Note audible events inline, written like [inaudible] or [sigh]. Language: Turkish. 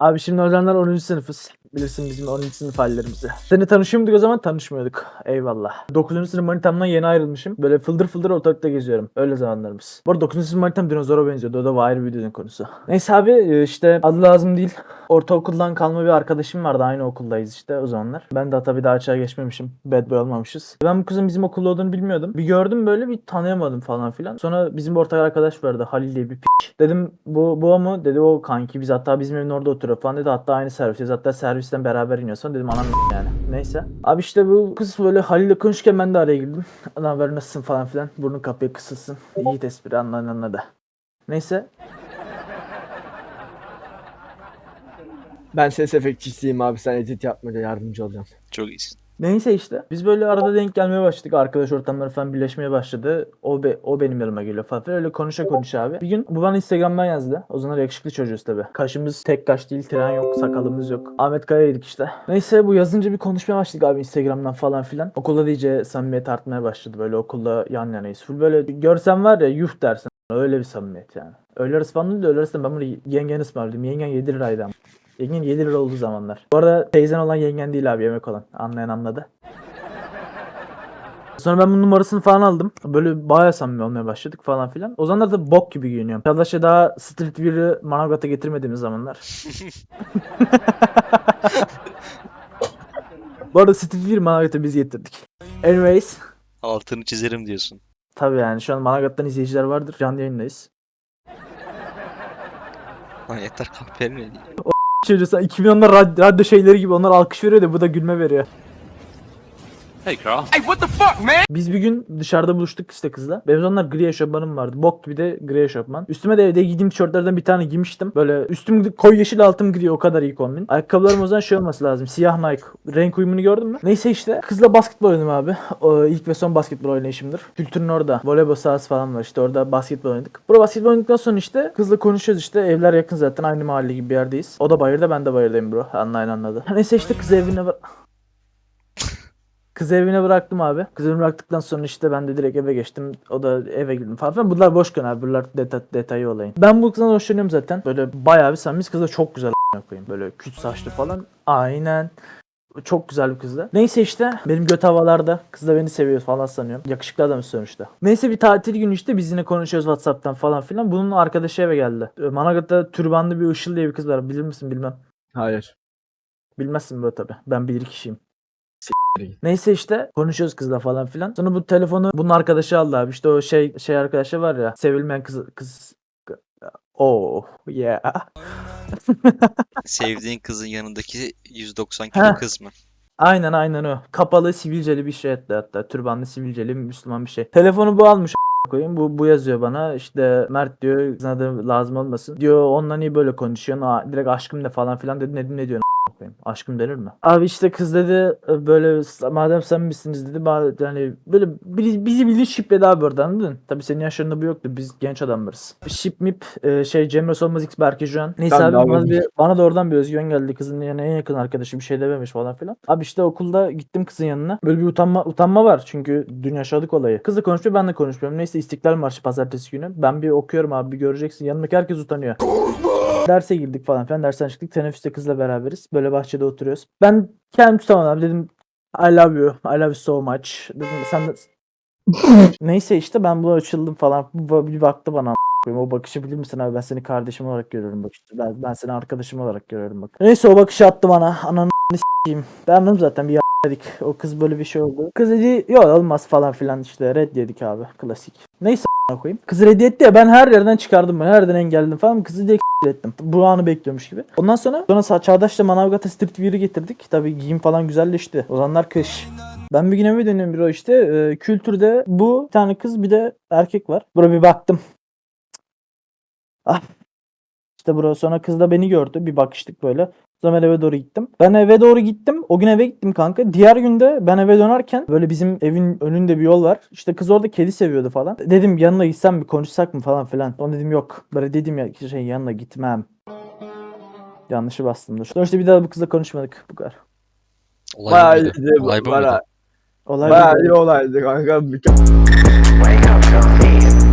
Abi şimdi Ozanlar 10. sınıfız. Bilirsin bizim 10. sınıf hallerimizi. Seni tanışıyor o zaman? Tanışmıyorduk. Eyvallah. 9. sınıf manitamdan yeni ayrılmışım. Böyle fıldır fıldır ortalıkta geziyorum. Öyle zamanlarımız. Bu arada 9. sınıf manitam dinozora benziyordu. O da ayrı bir videonun konusu. Neyse abi e, işte adı lazım değil. Ortaokuldan kalma bir arkadaşım vardı. Aynı okuldayız işte o zamanlar. Ben de tabii daha açığa geçmemişim. Bad boy olmamışız. Ben bu kızın bizim okulda olduğunu bilmiyordum. Bir gördüm böyle bir tanıyamadım falan filan. Sonra bizim bir ortak arkadaş vardı. Halil diye bir piç. Dedim bu, bu mu? Dedi o kanki. Biz hatta bizim evin orada oturuyor falan dedi. Hatta aynı servisteyiz. Hatta servisten beraber iniyor. Sonra dedim anam yani. Neyse. Abi işte bu kız böyle Halil'le konuşurken ben de araya girdim. Ne haber nasılsın falan filan. Burnun kapıya kısılsın. İyi espri anlayan anladı. Neyse. Ben ses efektçisiyim abi sen edit yapmada yardımcı olacağım. Çok iyisin. Neyse işte. Biz böyle arada denk gelmeye başladık. Arkadaş ortamları falan birleşmeye başladı. O be, o benim yanıma geliyor falan. Öyle konuşa konuşa abi. Bir gün bu bana Instagram'dan yazdı. O zaman yakışıklı çocuğuz tabi. Kaşımız tek kaş değil, tren yok, sakalımız yok. Ahmet Kaya'ydık işte. Neyse bu yazınca bir konuşmaya başladık abi Instagram'dan falan filan. Okulda da iyice samimiyet artmaya başladı. Böyle okulda yan yanayız. Full böyle görsen var ya yuh dersin. Öyle bir samimiyet yani. Falan değil de öğle arasında ben bunu yengen ısmarladım. Yengen 7 liraydı. Yengen 7 lira olduğu zamanlar. Bu arada teyzen olan yengen değil abi yemek olan. Anlayan anladı. Sonra ben bunun numarasını falan aldım. Böyle bayağı samimi olmaya başladık falan filan. O zamanlar da bok gibi giyiniyorum. Arkadaşlar daha Street Wear'ı Manavgat'a getirmediğimiz zamanlar. [laughs] Bu arada Street Wear Manavgat'a biz getirdik. Anyways. Altını çizerim diyorsun. Tabii yani şu an Manavgat'tan izleyiciler vardır. Canlı yayındayız. Lan yeter kahperin 2010'lar radyo, radyo şeyleri gibi onlar alkış veriyor da bu da gülme veriyor. Hey girl. Biz bir gün dışarıda buluştuk işte kızla. Benim o zamanlar gri eşofmanım vardı. Bok gibi de gri eşofman. Üstüme de evde giydiğim tişörtlerden bir tane giymiştim. Böyle üstüm koyu yeşil altım gri o kadar iyi kombin. Ayakkabılarım o zaman şey olması lazım. Siyah Nike. Renk uyumunu gördün mü? Neyse işte kızla basketbol oynadım abi. O ilk ve son basketbol oynayışımdır. Kültürün orada. Voleybol sahası falan var işte orada basketbol oynadık. Burada basketbol oynadıktan sonra işte kızla konuşuyoruz işte. Evler yakın zaten aynı mahalle gibi bir yerdeyiz. O da bayırda ben de bayırdayım bro. Anlayan anladı. Neyse işte kız evine var. Kız evine bıraktım abi. Kız evine bıraktıktan sonra işte ben de direkt eve geçtim. O da eve girdim falan filan. Bunlar boş konu abi. Bunlar deta detayı olayın. Ben bu kızdan hoşlanıyorum zaten. Böyle bayağı bir samimiyiz. Kız da çok güzel koyayım. Böyle küt saçlı falan. Aynen. Çok güzel bir kızdı. Neyse işte benim göt havalarda kız da beni seviyor falan sanıyorum. Yakışıklı adam sonuçta. Neyse bir tatil günü işte biz yine konuşuyoruz Whatsapp'tan falan filan. Bunun arkadaşı eve geldi. Manavgat'ta türbanlı bir Işıl diye bir kız var. Bilir misin bilmem. Hayır. Bilmezsin böyle tabi. Ben bilir kişiyim. Neyse işte konuşuyoruz kızla falan filan. Sonra bu telefonu bunun arkadaşı aldı abi. İşte o şey şey arkadaşı var ya. Sevilmeyen kız kız Oh yeah. [laughs] Sevdiğin kızın yanındaki 190 kilo kız mı? aynen aynen o. Kapalı sivilceli bir şey hatta, hatta türbanlı sivilceli Müslüman bir şey. Telefonu bu almış koyayım. Bu, bu yazıyor bana işte Mert diyor sana da lazım olmasın. Diyor onunla niye böyle konuşuyorsun? Aa, direkt aşkım de falan filan dedi. Ne, ne diyorsun koyayım? Aşkım denir mi? Abi işte kız dedi böyle madem sen misiniz dedi. Yani böyle bizi, bizi bildiğin şipledi abi oradan anladın? Tabii senin yaşlarında bu yoktu. Biz genç adamlarız. Şip mip e, şey Cemre Solmaz X Berke Juan. Neyse abi bana, bir, bana da oradan bir özgüven geldi. Kızın yani en yakın arkadaşı bir şey dememiş falan filan. Abi işte okulda gittim kızın yanına. Böyle bir utanma utanma var. Çünkü dün yaşadık olayı. Kız da konuşmuyor ben de konuşmuyorum. Neyse İstiklal Marşı pazartesi günü. Ben bir okuyorum abi bir göreceksin. Yanımdaki herkes utanıyor. Derse girdik falan filan. Dersten çıktık. Teneffüste kızla beraberiz. Böyle bahçede oturuyoruz. Ben kendim tutamadım abi. Dedim I love you. I love you so much. Dedim sen de... [laughs] Neyse işte ben buna açıldım falan. Bir baktı bana koyayım. O bakışı bilir misin abi? Ben seni kardeşim olarak görüyorum bak işte. Ben, ben seni arkadaşım olarak görüyorum bak. Neyse o bakışı attı bana. Ananı s**eyim. Ben zaten bir dedik. O kız böyle bir şey oldu. Kız dedi yok olmaz falan filan işte red yedik abi. Klasik. Neyse koyayım. Kız red etti ya ben her yerden çıkardım ben. Her yerden engelledim falan. Kızı direkt ettim. Bu anı bekliyormuş gibi. Ondan sonra sonra Çağdaş'la Manavgat'a Street Wear'ı getirdik. Tabii giyim falan güzelleşti. O zamanlar kış. Ben bir gün eve dönüyorum bir o işte. e, kültürde bu bir tane kız bir de erkek var. Buraya bir baktım. Ah. İşte bura sonra kız da beni gördü. Bir bakıştık böyle. Sonra ben eve doğru gittim. Ben eve doğru gittim. O gün eve gittim kanka. Diğer günde ben eve dönerken böyle bizim evin önünde bir yol var. İşte kız orada kedi seviyordu falan. Dedim yanına gitsem bir konuşsak mı falan filan. Sonra dedim yok. Böyle dedim ya şey yanına gitmem. Yanlışı bastım. Sonra işte bir daha bu kızla konuşmadık. Bu kadar. Olay Bayağı mıydı? iyiydi. Olay bu Bayağı, muydu? Olay bayağı bu. iyi olaydı kanka. Wake up, Sophie.